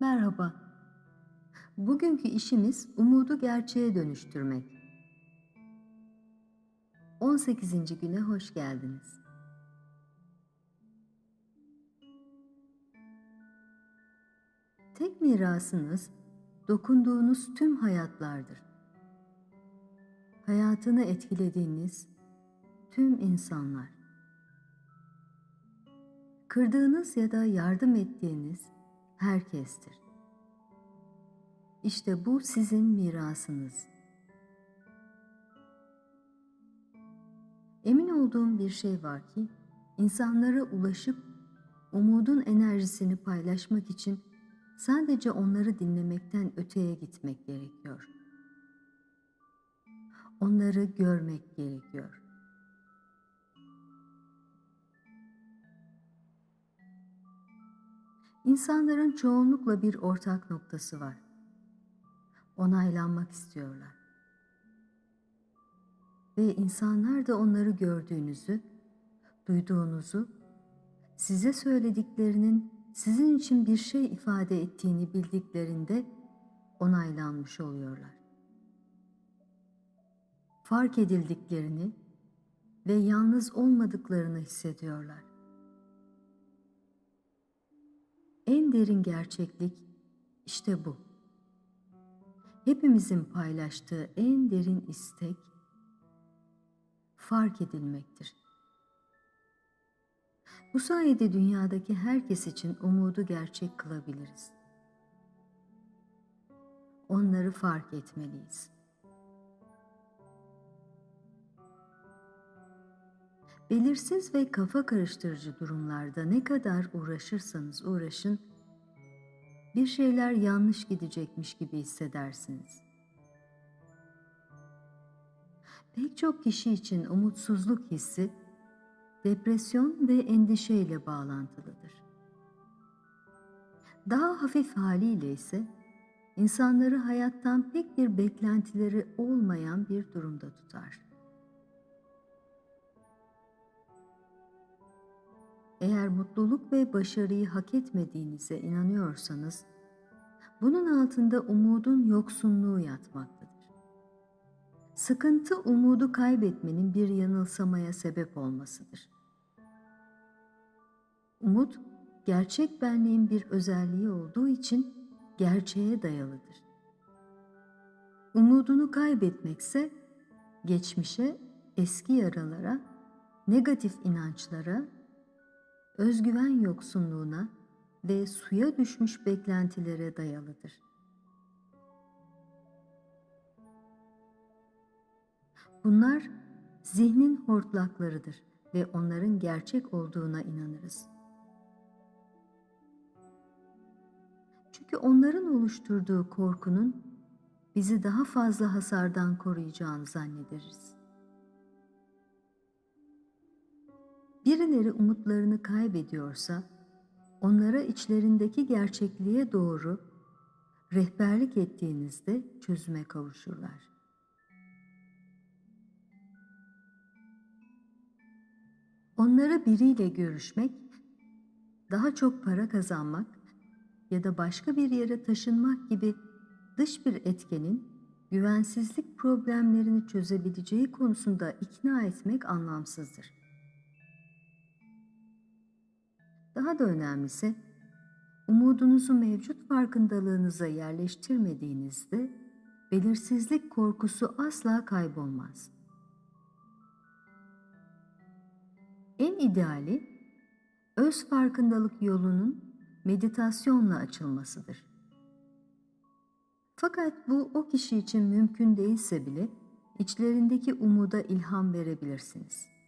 Merhaba. Bugünkü işimiz umudu gerçeğe dönüştürmek. 18. güne hoş geldiniz. Tek mirasınız dokunduğunuz tüm hayatlardır. Hayatını etkilediğiniz tüm insanlar. Kırdığınız ya da yardım ettiğiniz herkestir. İşte bu sizin mirasınız. Emin olduğum bir şey var ki insanlara ulaşıp umudun enerjisini paylaşmak için sadece onları dinlemekten öteye gitmek gerekiyor. Onları görmek gerekiyor. İnsanların çoğunlukla bir ortak noktası var. Onaylanmak istiyorlar. Ve insanlar da onları gördüğünüzü, duyduğunuzu, size söylediklerinin sizin için bir şey ifade ettiğini bildiklerinde onaylanmış oluyorlar. Fark edildiklerini ve yalnız olmadıklarını hissediyorlar. En derin gerçeklik işte bu. Hepimizin paylaştığı en derin istek fark edilmektir. Bu sayede dünyadaki herkes için umudu gerçek kılabiliriz. Onları fark etmeliyiz. Belirsiz ve kafa karıştırıcı durumlarda ne kadar uğraşırsanız uğraşın, bir şeyler yanlış gidecekmiş gibi hissedersiniz. Pek çok kişi için umutsuzluk hissi depresyon ve endişeyle bağlantılıdır. Daha hafif haliyle ise insanları hayattan pek bir beklentileri olmayan bir durumda tutar. Eğer mutluluk ve başarıyı hak etmediğinize inanıyorsanız, bunun altında umudun yoksunluğu yatmaktadır. Sıkıntı umudu kaybetmenin bir yanılsamaya sebep olmasıdır. Umut, gerçek benliğin bir özelliği olduğu için gerçeğe dayalıdır. Umudunu kaybetmekse geçmişe, eski yaralara, negatif inançlara, özgüven yoksunluğuna ve suya düşmüş beklentilere dayalıdır. Bunlar zihnin hortlaklarıdır ve onların gerçek olduğuna inanırız. Çünkü onların oluşturduğu korkunun bizi daha fazla hasardan koruyacağını zannederiz. Birileri umutlarını kaybediyorsa, onlara içlerindeki gerçekliğe doğru rehberlik ettiğinizde çözüme kavuşurlar. Onlara biriyle görüşmek, daha çok para kazanmak ya da başka bir yere taşınmak gibi dış bir etkenin güvensizlik problemlerini çözebileceği konusunda ikna etmek anlamsızdır. Daha da önemlisi, umudunuzu mevcut farkındalığınıza yerleştirmediğinizde belirsizlik korkusu asla kaybolmaz. En ideali öz farkındalık yolunun meditasyonla açılmasıdır. Fakat bu o kişi için mümkün değilse bile içlerindeki umuda ilham verebilirsiniz.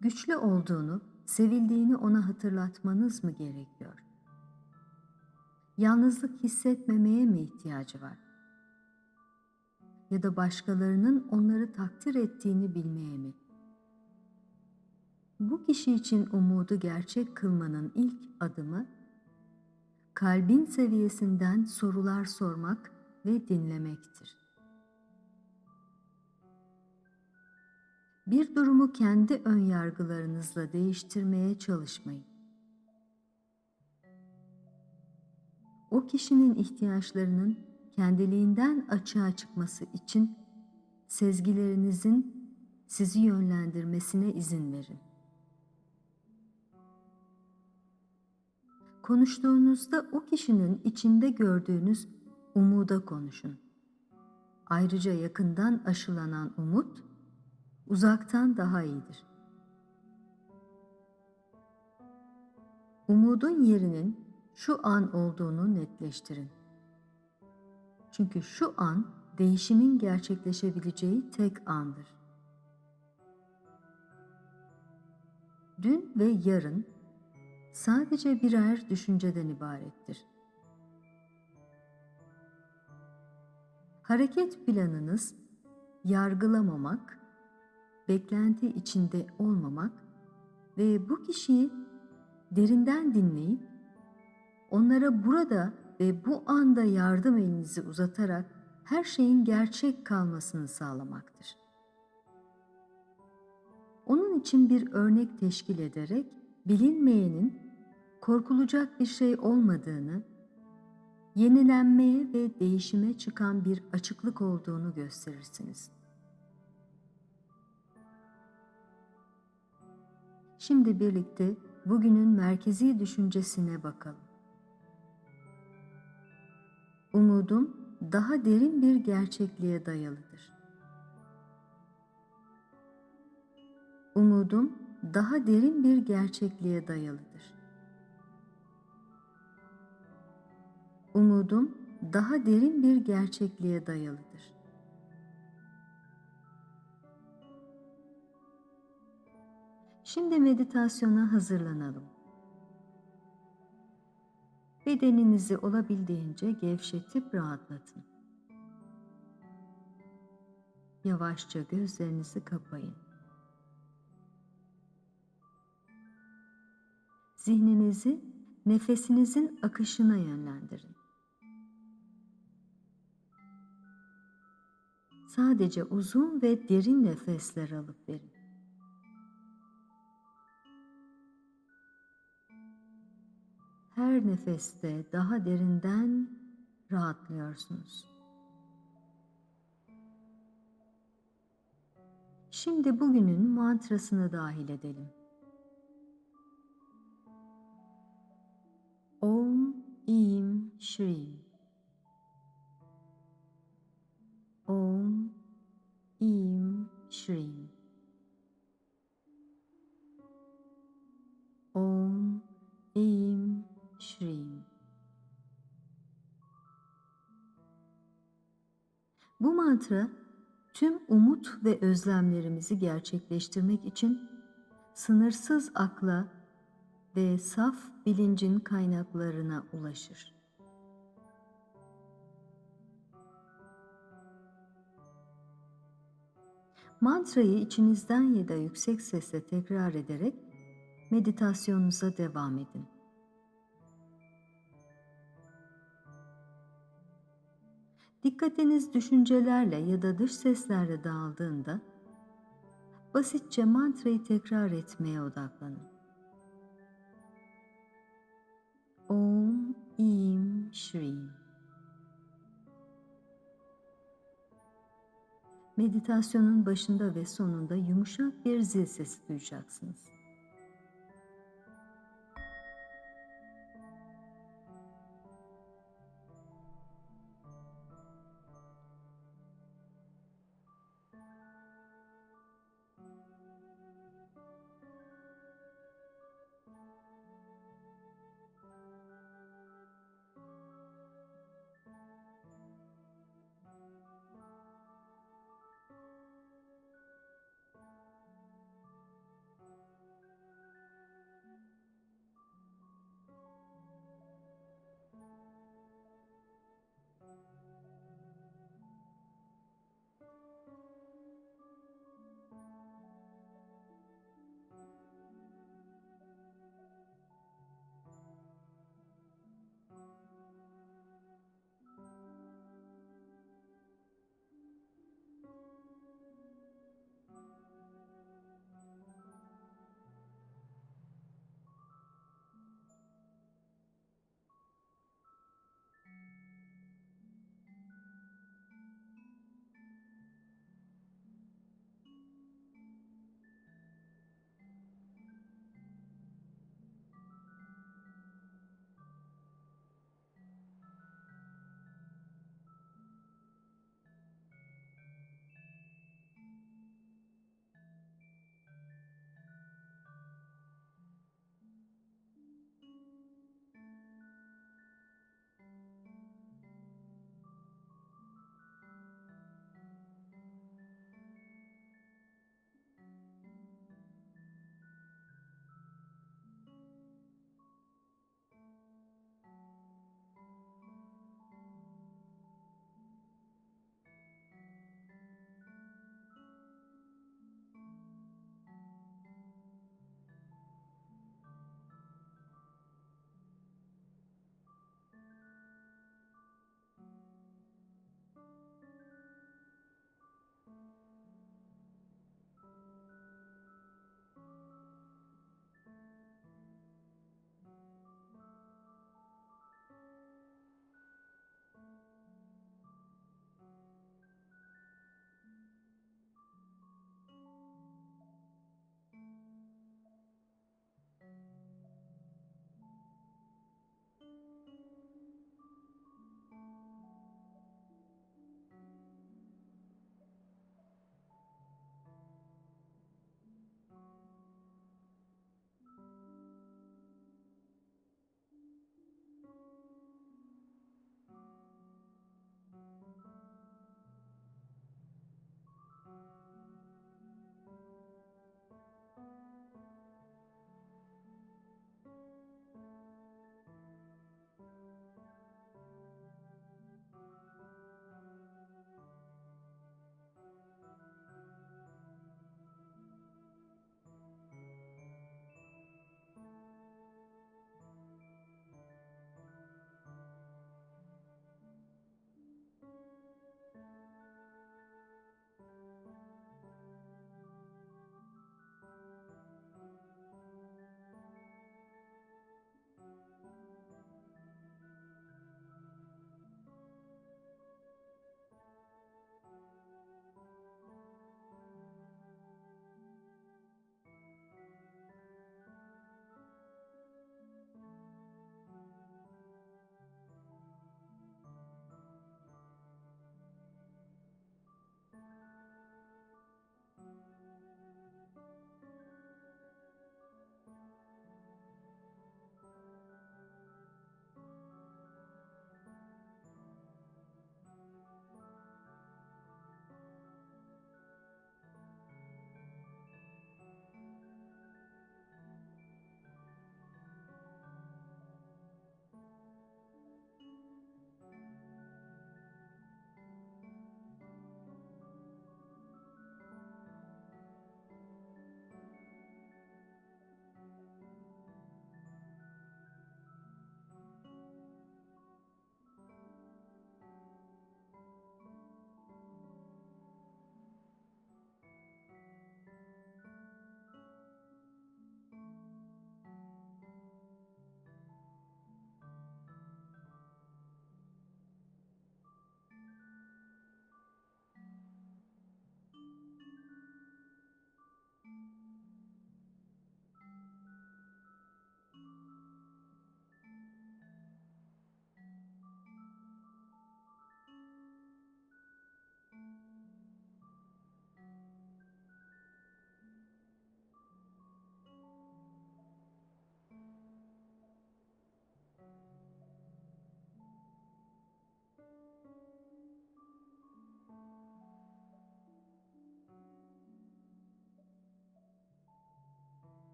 Güçlü olduğunu, sevildiğini ona hatırlatmanız mı gerekiyor? Yalnızlık hissetmemeye mi ihtiyacı var? Ya da başkalarının onları takdir ettiğini bilmeye mi? Bu kişi için umudu gerçek kılmanın ilk adımı kalbin seviyesinden sorular sormak ve dinlemektir. Bir durumu kendi ön yargılarınızla değiştirmeye çalışmayın. o kişinin ihtiyaçlarının kendiliğinden açığa çıkması için sezgilerinizin sizi yönlendirmesine izin verin. Konuştuğunuzda o kişinin içinde gördüğünüz umuda konuşun. Ayrıca yakından aşılanan umut uzaktan daha iyidir. Umudun yerinin şu an olduğunu netleştirin. Çünkü şu an değişimin gerçekleşebileceği tek andır. Dün ve yarın sadece birer düşünceden ibarettir. Hareket planınız yargılamamak, beklenti içinde olmamak ve bu kişiyi derinden dinleyip onlara burada ve bu anda yardım elinizi uzatarak her şeyin gerçek kalmasını sağlamaktır. Onun için bir örnek teşkil ederek bilinmeyenin korkulacak bir şey olmadığını, yenilenmeye ve değişime çıkan bir açıklık olduğunu gösterirsiniz. Şimdi birlikte bugünün merkezi düşüncesine bakalım. Umudum daha derin bir gerçekliğe dayalıdır. Umudum daha derin bir gerçekliğe dayalıdır. Umudum daha derin bir gerçekliğe dayalıdır. Şimdi meditasyona hazırlanalım. Bedeninizi olabildiğince gevşetip rahatlatın. Yavaşça gözlerinizi kapayın. Zihninizi nefesinizin akışına yönlendirin. Sadece uzun ve derin nefesler alıp verin. Her nefeste daha derinden rahatlıyorsunuz. Şimdi bugünün mantrasını dahil edelim. Om İm Shri Om İm Shri mantra tüm umut ve özlemlerimizi gerçekleştirmek için sınırsız akla ve saf bilincin kaynaklarına ulaşır. Mantrayı içinizden ya da yüksek sesle tekrar ederek meditasyonunuza devam edin. Dikkatiniz düşüncelerle ya da dış seslerle dağıldığında basitçe mantrayı tekrar etmeye odaklanın. Om İm Shri Meditasyonun başında ve sonunda yumuşak bir zil sesi duyacaksınız.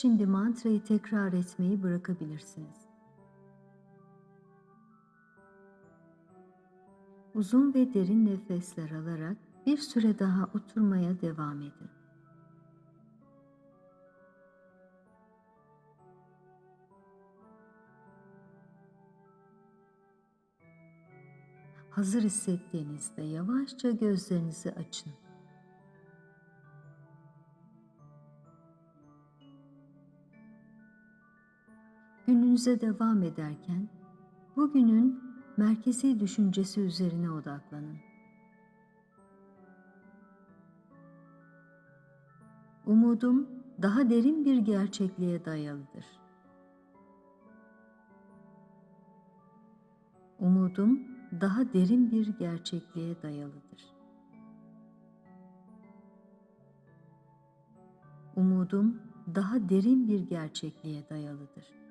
Şimdi mantrayı tekrar etmeyi bırakabilirsiniz. Uzun ve derin nefesler alarak bir süre daha oturmaya devam edin. Hazır hissettiğinizde yavaşça gözlerinizi açın. Gününüze devam ederken bugünün merkezi düşüncesi üzerine odaklanın. Umudum daha derin bir gerçekliğe dayalıdır. Umudum daha derin bir gerçekliğe dayalıdır. Umudum daha derin bir gerçekliğe dayalıdır.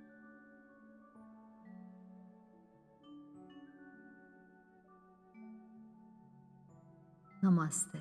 Namaste.